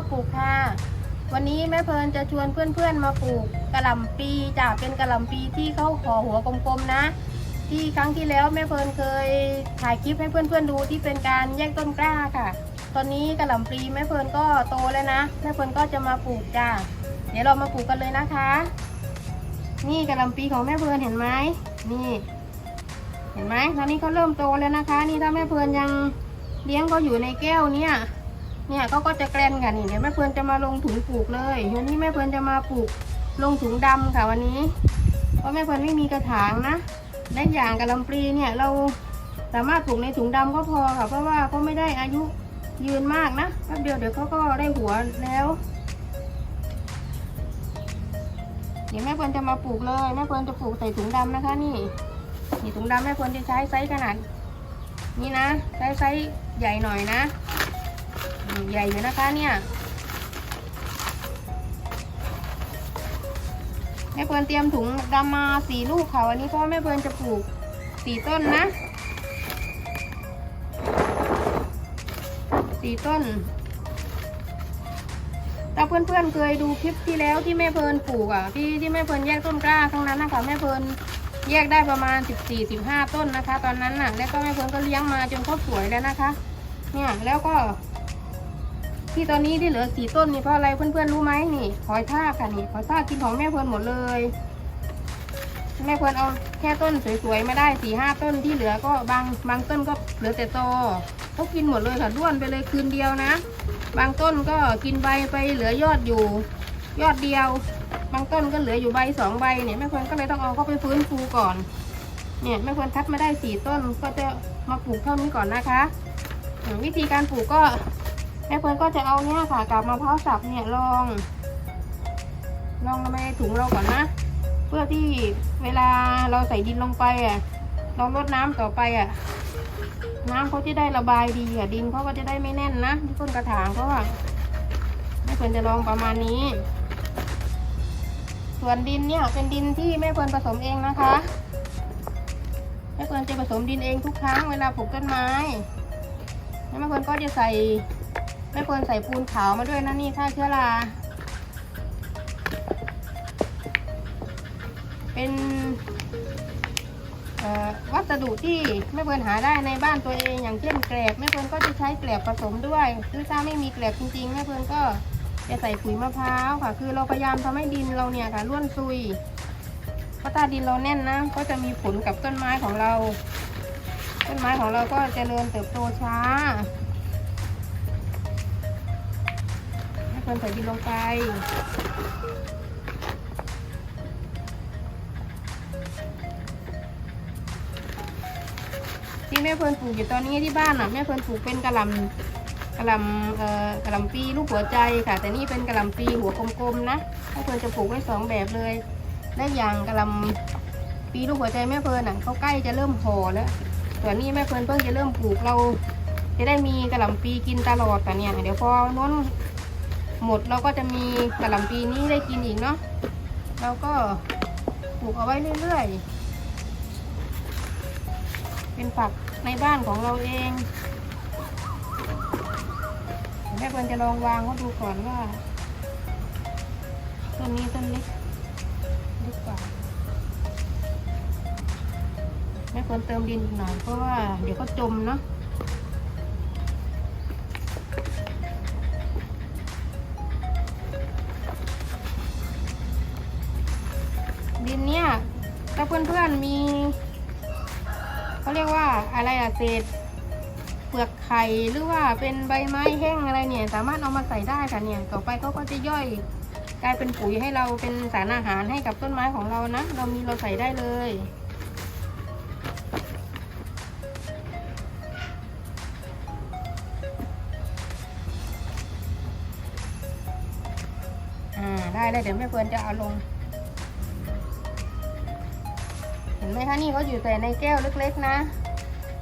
าปลูกค่ะ วันนี้แม่เพลินจะชวนเพื่อนๆมาปลูกกระหล่ำปีจ้ะเป็นกระหล่ำปีที่เขาขอหัวกลมๆนะ ที่ครั้งที่แล้วแม่เพลินเคยถ่ายคลิปให้เพื่อนๆดูที่เป็นการแยกต้นกล้าค่ะ ตอนนี้กระหล่ำปีแม่เพลินก็โตแล้วนะแม่เพลินก็จะมาปลูกจ้ะเดี๋ยวเรามาปลูกกันเลยนะคะ นี่กระหล่ำปีของแม่เพลินเห็นไหมนี่ เห็นไหมตอนนี้เขาเริ่มโตแล้วนะคะ นี่ถ้าแม่เพลินยังเลี้ยงเขาอยู่ในแก้วเนี่ย เนี่ยเขาก็จะแกลนกันนี่เดี๋ยวแม่เพลินจะมาลงถุงปลูกเลยวันนี้แม่เพลินจะมาปลูกลงถุงดำค่ะวันนี้ เพราะแม่เพลินไม่มีกระถางนะและอย่างกระลำปลีเนี่ยเราสามารถปลูกในถุงดำก็พอค่ะ เพราะว่าเขาไม่ได้อายุยืนมากนะแป๊บเดียวเดี๋ยวเขาก็ได้หัวแล้ว เดี๋ยวแม่เพลินจะมาปลูกเลยแม่เพลินจะปลูกใส่ถุงดำนะคะนี่นี่ถุงดำแม่เพลินจะใช้ไซส์ขนาด นี่นะใช้ไซส์ใหญ่หน่อยนะ ใหญ่อยู่นะคะเนี่ยแม่เพลินเตรียมถุงดำมาสี่ลูกค่ะวันนี้เพราะว่าแม่เพลินจะปลูกสี่ต้นนะสี่ต้นถ้าเพื่อนๆเคยดูคลิปที่แล้วที่แม่เพลินปลูกอะที่ที่แม่เพลินแยกต้นกล้าครั้งนั้นนะคะแม่เพลินแยกได้ประมาณ 14-15 ต้นนะคะ ตอนนั้นน่ะแล้วก็แม่เพลินก็เลี้ยงมาจนเขาสวยแล้วนะคะ เนี่ยแล้วก็ ที่ตอนนี้ที่เหลือสี่ต้นนี่เพราะอะไรเพื่อนๆรู้ไหมนี่หอยทากค่ะนี่หอยทากกินของแม่เพลินหมดเลย แม่เพลินเอาแค่ต้นสวยๆมาได้สี่ห้าต้นที่เหลือก็บางบางต้นก็เหลือแต่ตอเขากินหมดเลยค่ะด้วนไปเลยคืนเดียวนะ บางต้นก็กินใบไปเหลือยอดอยู่ ยอดเดียว บางต้นก็เหลืออยู่ใบสองใบเนี่ยแม่ควรก็เลยต้องเอาเข้าไปฟื้นฟูก่อนเนี่ยแม่ควรคัดมาได้สี่ต้นก็จะมาปลูกเท่านี้ก่อนนะคะ วิธีการปลูกก็ แม่ควรก็จะเอาเนี่ยค่ะกับมะพร้าวสับเนี่ยลอง ลองมาในถุงเราก่อนนะ เพื่อที่เวลาเราใส่ดินลงไปอะเราลดน้ำต่อไปอะ น้ำเขาจะได้ระบายดีอะดินเขาก็จะได้ไม่แน่นนะที่ต้นกระถางเขาอะไม่ควรจะลองประมาณนี้ ส่วนดินเนี่ยเป็นดินที่แม่ควรผสมเองนะคะแม่ควรจะผสมดินเองทุกครั้งเวลาปลูกต้นไม้แล้วแม่ควรก็จะใส่ แม่ควรใส่ปูนขาวมาด้วยนะนี่ฆ่าเชื้อรา เป็นวัสดุที่แม่เพิร์นหาได้ในบ้านตัวเองอย่างเช่นแกลบแม่เพิร์นก็จะใช้แกลบผสมด้วย หรือถ้าไม่มีแกลบจริงๆแม่เพิร์นก็จะใส่ปุ๋ยมะพร้าวค่ะ คือเราพยายามทำให้ดินเราเนี่ยค่ะร่วนซุยเพราะถ้าดินเราแน่นนะก็จะมีผลกับต้นไม้ของเรา ต้นไม้ของเราก็จเจริญเติบโตช้า แม่เพิร์นใส่ดินลงไป ที่แม่เพลินปลูกอยู่ตอนนี้ที่บ้านอะแม่เพลินปลูกเป็นกระลำกระลำเอ่อกระลำปีลูกหัวใจค่ะ แต่นี่เป็นกระลำปีหัวกลมๆนะแม่เพลินจะปลูกไว้สองแบบเลยและอย่างกระลำปีลูกหัวใจแม่เพลินอะเขาใกล้จะเริ่มห่อแล้วส่วนนี้แม่เพลินเพิ่งจะเริ่มปลูกเราจะได้มีกระหลำปีกินตลอดแต่เนี่ย เดี๋ยวพอน้น หมดเราก็จะมีกระหล่ำปีนี้ได้กินอีกเนาะเราก็ปลูกเอาไว้เรื่อยๆ เป็นผักในบ้านของเราเองแม่ควรจะลองวางเขาดูก่อนว่าต้นนี้ต้นเล็กหรือเปล่าแม่ควรเติมดินหน่อยเพราะว่าเดี๋ยวก็จมเนาะ พื่อนๆมีเขาเรียกว่าอะไรอะเศษเปลือกไข่หรือว่าเป็นใบไม้แห้งอะไรเนี่ย สามารถเอามาใส่ได้ค่ะเนี่ยต่อไปเขาก็จะย่อยกลายเป็นปุ๋ยให้เราเป็นสารอาหารให้กับต้นไม้ของเรานะเรามีเราใส่ได้เลยอ่าได้ได้เดี๋ยวแม่เฟิร์นจะเอาลง เห็นไหมคะนี่เขาอยู่แต่ในแก้วเล็กๆนะ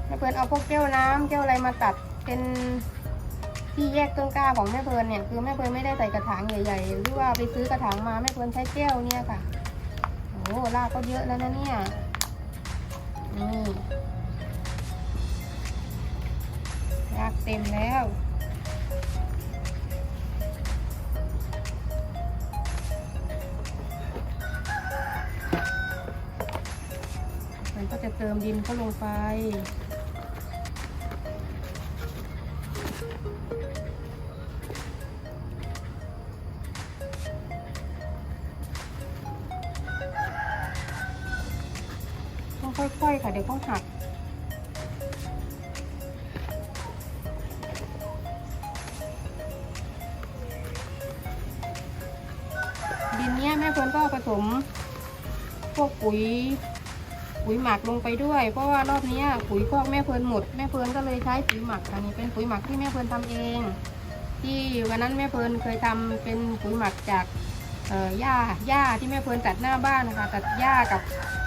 แม่เพลินเอาพวกแก้วน้ำแก้วอะไรมาตัดเป็นที่แยกต้นกล้าของแม่เพลินเนี่ยคือแม่เพลินไม่ได้ใส่กระถางใหญ่ๆหรือว่าไปซื้อกระถางมาแม่เพลินใช้แก้วเนี่ยค่ะโอ้รากก็เยอะแล้วนะเนี่ยนี่รากเต็มแล้ว เติมดินเข้าลงไป ต้องค่อยๆค่ะเดี๋ยวเขาหักดินเนี้ยแม่เฟิร์นก็ผสมพวกปุ๋ย ปุ๋ยหมักลงไปด้วย เพราะว่ารอบนี้ปุ๋ยพวกแม่เฟินหมดแม่เฟินก็เลยใช้ปุ๋ยหมักอันนี้เป็นปุ๋ยหมักที่แม่เฟินทำเอง ที่วันนั้นแม่เฟินเคยทำเป็นปุ๋ยหมักจากหญ้าหญ้าที่แม่เฟินตัดหน้าบ้านนะคะตัดหญ้ากับ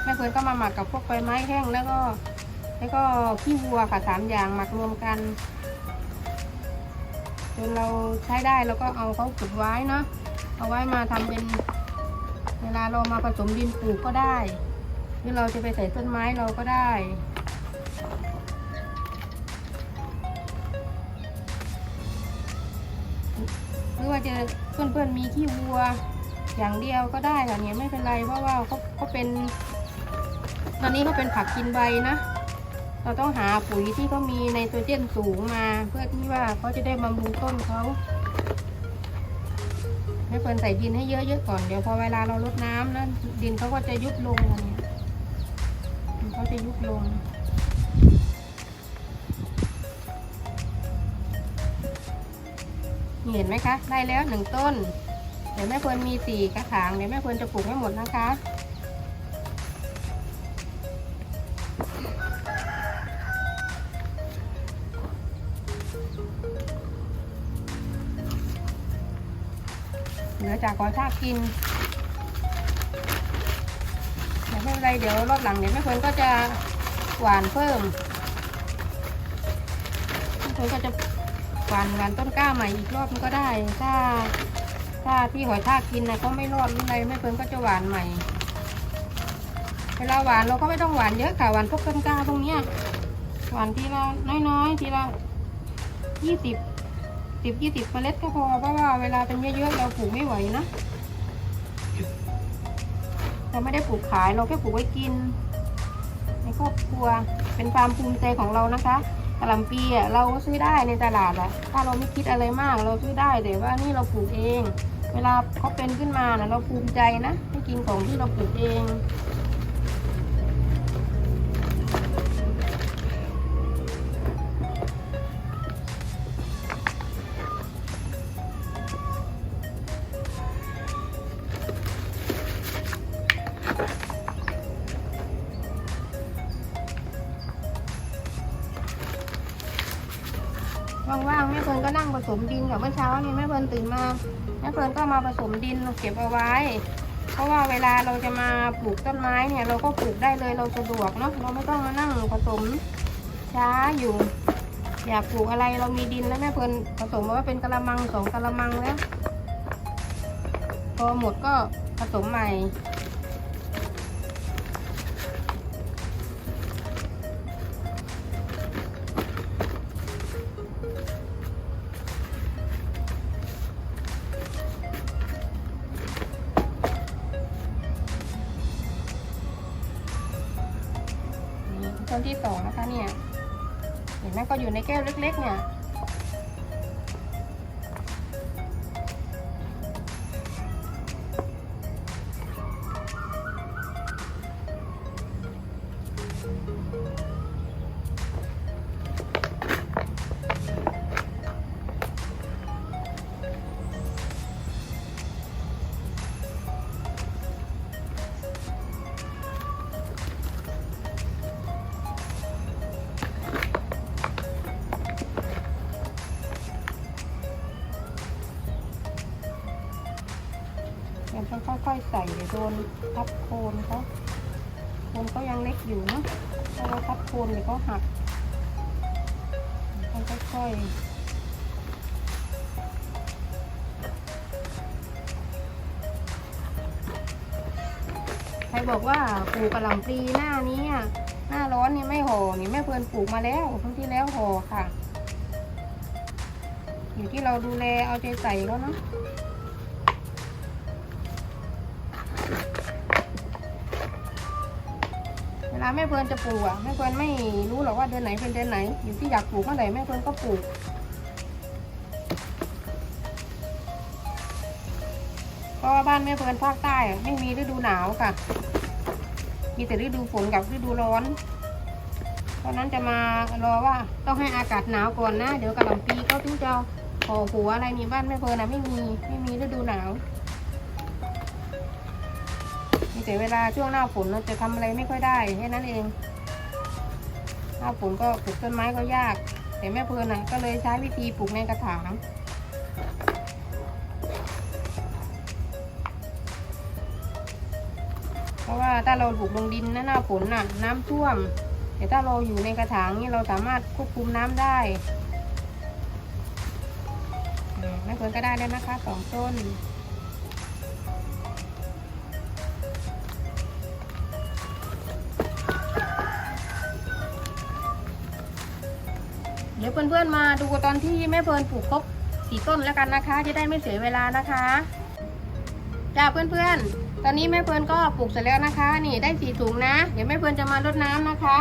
แม่เฟินก็มาหมักกับพวกใบไม้แห้งแล้วก็แล้วก็ขี้วัวค่ะสามอย่างหมักรวมกันจนเราใช้ได้แล้วก็เอาเขาเก็บไว้เนาะเอาไว้มาทำเป็น เวลาเรามาผสมดินปลูกก็ได้ หรือเราจะไปใส่ต้นไม้เราก็ได้ หรือว่าจะเพื่อนๆมีขี้วัวอย่างเดียวก็ได้ค่ะเนี่ยไม่เป็นไรเพราะว่าเขาเขาเป็น ตอนนี้เขาเป็นผักกินใบนะ เราต้องหาปุ๋ยที่เขามีไนโตรเจนสูงมา เพื่อที่ว่าเขาจะได้บำรุงต้นเขาไม่ควรใส่ดินให้เยอะๆก่อน เดี๋ยวพอเวลาเราลดน้ำนะดินเขาก็จะยุบลงค่ะเนี่ย เขาจะยุบลงเห็นไหมคะ ได้แล้วหนึ่งต้น เดี๋ยวแม่เพิร์นมีสี่กระถาง เดี๋ยวแม่เพิร์นจะปลูกให้หมดนะคะ เหลือจากขอชาติกิน ไม่เป็นไรเดี๋ยวรอบหลังเดี๋ยแม่เพิร์นก็จะหวานเพิ่มแม่เพิร์นก็จะหวานหวานต้นกล้าใหม่อีกรอบนึงก็ได้ ถ้า ถ้าที่หอยทากกินนะก็ไม่รอดหรือไรแม่เพิร์นก็จะหวานใหม่ เวลาหวานเราก็ไม่ต้องหวานเยอะค่ะหวานพวกต้นกล้าพวกเนี้ยหวานทีละน้อยๆทีละยี่สิบสิบยี่สิบเมล็ดก็พอเพราะว่าเวลาเป็นเยอะๆเราปลูกไม่ไหวนะ เราไม่ได้ปลูกขายเราแค่ปลูกไว้กิน ในครอบครัวเป็นความภูมิใจของเรานะคะกะหล่ำปีอะเราก็ซื้อได้ในตลาดแหละถ้าเราไม่คิดอะไรมากเราซื้อได้แต่ว่านี่เราปลูกเอง เวลาเขาเป็นขึ้นมานะเราภูมิใจนะให้กินของที่เราปลูกเอง สมดินกับเมื่อเช้านี่แม่เฟินตื่นมาแม่เฟินก็มาผสมดินเก็บเอาไว้ เพราะว่าเวลาเราจะมาปลูกต้นไม้เนี่ย เราก็ปลูกได้เลยเราสะดวกเนาะเราไม่ต้องมานั่งผสมช้าอยู่ อยากปลูกอะไรเรามีดินแล้วแม่เฟินผสมมาว่าเป็นกระมังสองกระมังแล้วพอหมดก็ผสมใหม่ นี่ต้นที่สองนะคะเนี่ยเห็นไหมก็อยู่ในแก้วเล็ก ๆ เนี่ย ต้องค่เดี๋ยวโดนทับโคนเขาโคนเขายังเล็กอยู่นะถ้าเราทับโคนเดี๋ยวเขาหักต้องค่อยๆ ใครบอกว่าปลูกกระหล่ำปลีหน้านี้อะหน้าร้อนนี่ไม่ห่อ นี่แม่เพื่อนปลูกมาแล้วครั้งที่แล้วห่อค่ะ อยู่ที่เราดูแลเอาใจใส่เขาเนาะ แม่เพลินจะปลูกอะแม่เพลินไม่รู้หรอกว่าเดือนไหนเป็นเดือนไหน อยู่ที่อยากปลูกเมื่อไหร่แม่เพลินก็ปลูกเพราะว่าบ้านแม่เพลินภาคใต้ไม่มีฤดูหนาวค่ะ มีแต่ฤดูฝนกับฤดูร้อนเพราะนั้นจะมารอว่าต้องให้อากาศหนาวก่อนนะ เดี๋ยวกระหล่ำปีก็ถึงจะห่อหัวอะไรมีบ้านแม่เพลินนะไม่มีไม่มีฤดูหนาว มีแต่เวลาช่วงหน้าฝนเราจะทำอะไรไม่ค่อยได้แค่นั้นเอง หน้าฝนก็ปลูกต้นไม้ก็ยาก แต่แม่เพลินน่ะก็เลยใช้วิธีปลูกในกระถางเพราะว่าถ้าเราปลูกลงดินนะหน้าฝนน่ะ น้ำท่วม แต่ถ้าเราอยู่ในกระถางนี่เราสามารถควบคุมน้ำได้แม่เพลินก็ได้แล้วนะคะสองต้น ยวเพื่อนๆมาดูตอนที่แม่เพลินปลูกครบสีต้นแล้วกันนะคะ จะได้ไม่เสียเวลานะคะจ้าเพื่อนๆ ตอนนี้แม่เพลินก็ปลูกเสร็จแล้วนะคะ นี่ได้สีถุงนะ เดี๋ยวแม่เพลินจะมารดน้ำนะคะ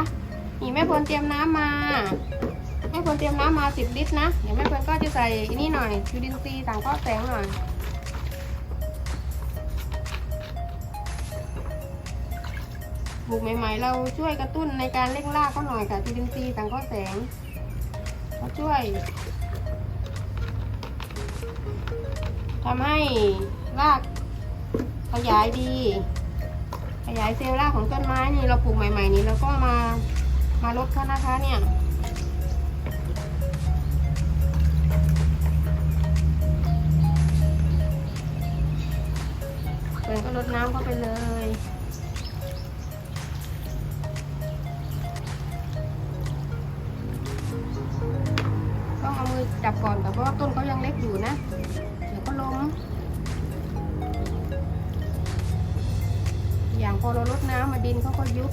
นี่แม่เพลินเตรียมน้ำมาแม่เพลินเตรียมน้ำมาสิบลิตรนะ เดี๋ยวแม่เพลินก็จะใส่อันนี่หน่อยยูดินซีสังเคราะห์แสงหน่อยปลูกใหม่ๆ เราช่วยกระตุ้นในการเร่งรากเขาหน่อยค่ะยูดินซีย์สังเคราะห์แสง เขาช่วยทำให้รากขยายดี ขยายเซลล์รากของต้นไม้นี่เราปลูกใหม่ ๆ นี่เราก็มามาลดเขานะคะเนี่ยเปิดก็ลดน้ำเข้าไปเลย ดินเขาก็ยุบ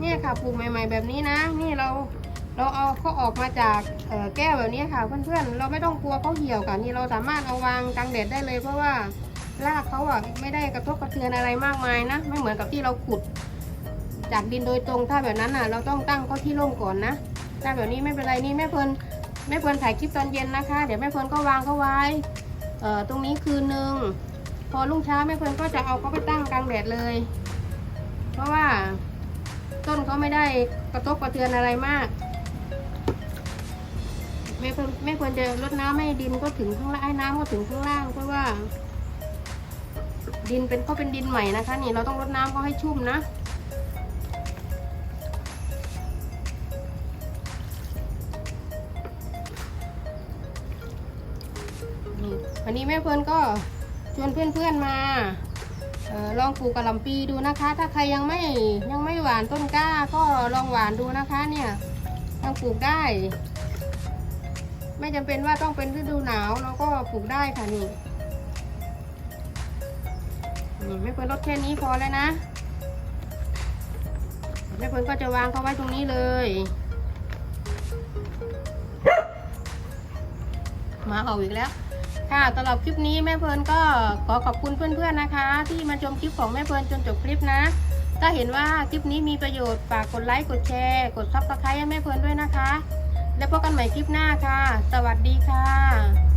เนี่ยค่ะปลูกใหม่ๆแบบนี้นะ นี่เราเราเอาเขาออกมาจากแก้วแบบนี้ค่ะเพื่อนๆ เราไม่ต้องกลัวเขาเหี่ยวค่ะนี่เราสามารถเอาวางกลางแดดได้เลยเพราะว่ารากเขาอะไม่ได้กระทบกระเทือนอะไรมากมายนะ ไม่เหมือนกับที่เราขุด จากดินโดยตรงถ้าแบบนั้นอะเราต้องตั้งเขาที่ร่มก่อนนะถ้าแบบนี้ไม่เป็นไรนี่แม่เพลินแม่เพลินถ่ายคลิปตอนเย็นนะคะ เดี๋ยวแม่เพลินก็วางเขาไว้เอ่อตรงนี้คืนหนึ่งพอรุ่งเช้าแม่เพลินก็จะเอาเขาไปตั้งกลางแดดเลย เพราะว่าต้นเขาไม่ได้กระทบกระเทือนอะไรมากไม่ควรไม่ควรจะรดน้ำให้ดินก็ถึงข้างล่างให้น้ำก็ถึงข้างล่างเพราะว่า ดินเป็นก็เป็นดินใหม่นะคะ นี่เราต้องรดน้ำก็ให้ชุ่มนะ วันนี้แม่เพลินก็ชวนเพื่อนๆมาออลองปลูกกะหล่ำปีดูนะคะ ถ้าใครยังไม่ยังไม่หวานต้นกล้าก็ลองหวานดูนะคะเนี่ยยังปลูกได้ ไม่จำเป็นว่าต้องเป็นฤดูหนาวเราก็ปลูกได้ค่ะนี่นี่แม่เพิ่นลดแค่นี้พอแล้วนะแม่เพิ่นก็จะวางเขาไว้ตรงนี้เลยมาเอาอีกแล้ว ค่ะสำหรับคลิปนี้แม่เพลินก็ขอขอบคุณเพื่อนๆนะคะ ที่มาชมคลิปของแม่เพลินจนจบคลิปนะ ถ้าเห็นว่าคลิปนี้มีประโยชน์ฝากกดไลค์กดแชร์ กดซับสไครต์ให้แม่เพลินด้วยนะคะ แล้วพบกันใหม่คลิปหน้าค่ะ สวัสดีค่ะ